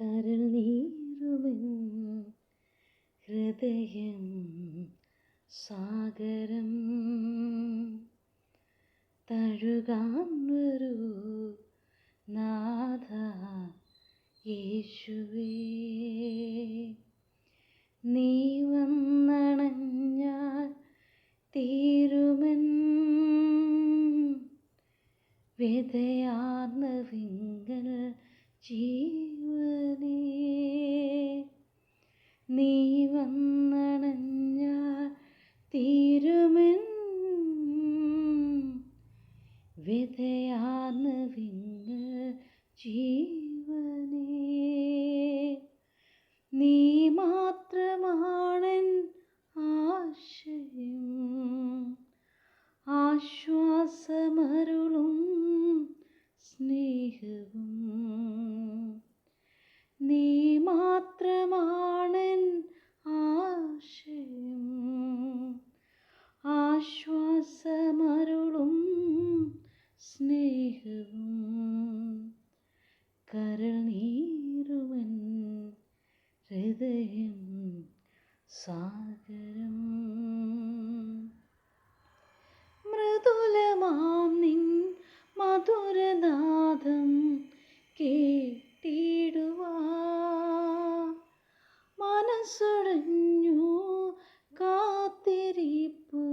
കരൾ നീറുമെന്ന് ഹൃദയം സാഗരം. തഴുകാൻ വരൂ നാഥ യേശുവേ നീ വന്നണഞ്ഞാൽ തീരുമൻ. വ്യതയാർന്ന വിങ്ങൽ ജീവനേ നീ വന്നണഞ്ഞാൽ തീരുമെൻ വ്യതയാർന്ന വിങ്ങ് ജീവനേ. നീ മാത്രമാണൻ ആശയം ആശ്വാസമരുളും സ്നേഹവും. നീ മാത്രമാണൻ ആശ്വാസമരുളും സ്നേഹവും. കരൾനീരുവൻ ഹൃദയം സാഗരം. മൃദുലമാം നിൻ മധുരനാദം കേട്ടിടുവാ. മനസ്സൊടഞ്ഞു കാത്തിരിപ്പു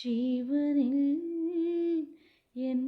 ജീവനിൽ എൻ